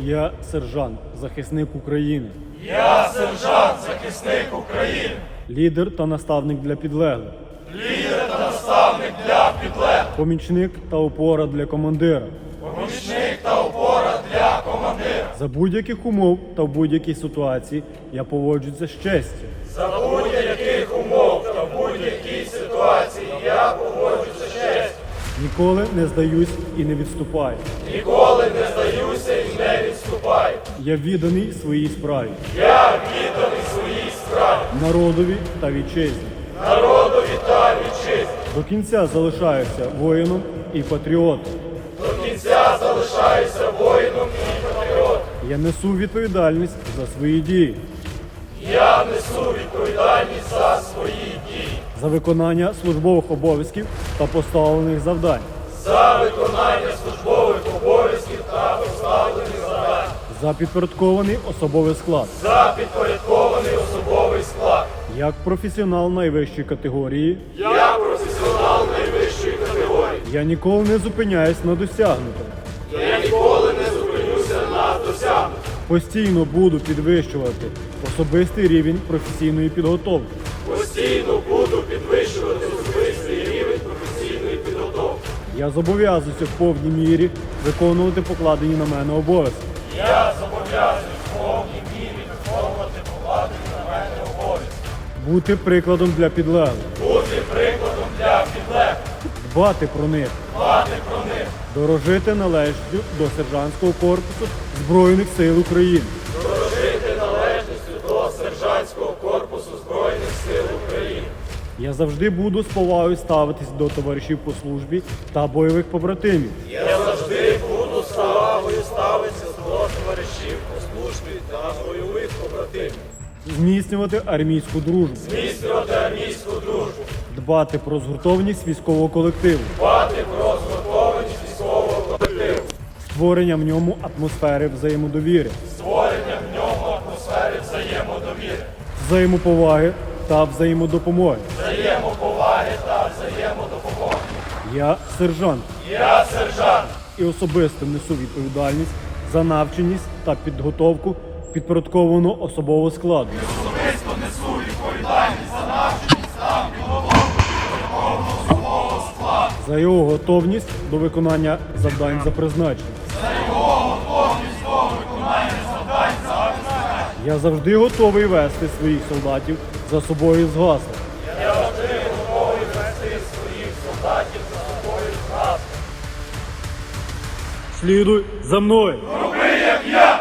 Я сержант, захисник України, Я сержант, захисник України, лідер та наставник для підлеглих, лідер та наставник для підлеглих, помічник та опора для командира. помічник та опора для командира. За будь-яких умов та в будь-якій ситуації я поводжуся з честю. За будь-яких умов та в будь-якій ситуації я поводжуся з честю. Ніколи не здаюсь і не відступаю. Ніколи не здаюся і не відступаю. Я відданий своїй справі, Я відданий своїй справі, народові та вітчизні. народові та вітчизні. До кінця залишаюся воїном і патріотом. До кінця залишаюся воїном і патріотом. Я несу відповідальність за свої дії, Я несу відповідальність за свої дії, за виконання службових обов'язків та поставлених завдань, за виконання службових за підпорядкований особовий склад. за підпорядкований особовий склад. Як професіонал найвищої категорії, Я професіонал найвищої категорії. я ніколи не зупиняюсь на досягнутому. Я ніколи не зупинюся на досягнутому. Постійно буду підвищувати особистий рівень професійної підготовки. Постійно буду підвищувати особистий рівень професійної підготовки. Я зобов'язуюся в повній мірі виконувати покладені на мене обов'язки. Я зобов'язаний в повній мірі виконувати покладені на мене обов'язки. Бути прикладом для підлеглих, Бути прикладом для підлеглих, дбати про них, дбати про них, дорожити належністю до сержантського корпусу Збройних сил України. дорожити належністю до сержантського корпусу Збройних сил України. Я завжди буду з повагою ставитись до товаришів по службі та бойових побратимів. Я завжди буду з повагою товаришів по службі та бойових побратимів. зміцнювати армійську дружбу, Зміцнювати армійську дружбу, дбати про згуртованість військового колективу, дбати про згуртованість військового колективу, створення в ньому атмосфери взаємодовіри, створення в ньому атмосфери взаємодовіри, взаємоповаги та взаємодопомоги. взаємоповаги та взаємодопомоги. Я сержант Я сержант. і особисто несу відповідальність за навченість та підготовку підпорядкованого особового складу. Особисто несу відповідальність за навченість та підготовку підготовленого особового складу, за його готовність до виконання завдань за призначенням. готовність до виконання завдань за призначенням. Я завжди готовий вести своїх солдатів за собою з гаслом. Слідуй за мною! Роби, як я!